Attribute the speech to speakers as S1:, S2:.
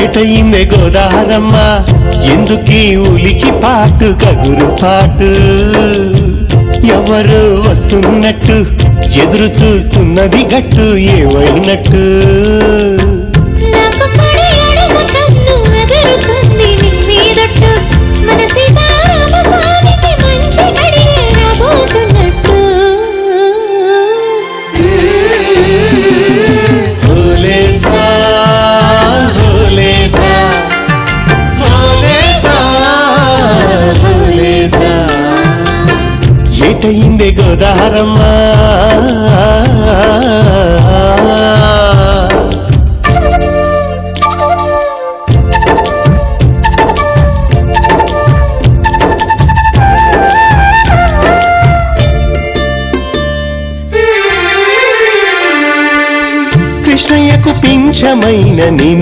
S1: ఏటయిందే గోదారమ్మ ఎందుకీ ఉలికి పాటు కగురు పాటు? ఎవరు వస్తున్నట్టు ఎదురు చూస్తున్నది గట్టు ఏమైనట్టు?
S2: నాకు
S1: ఏటయిందే గోదారమ్మ. కృష్ణయ్యకు పింఛమైన నీ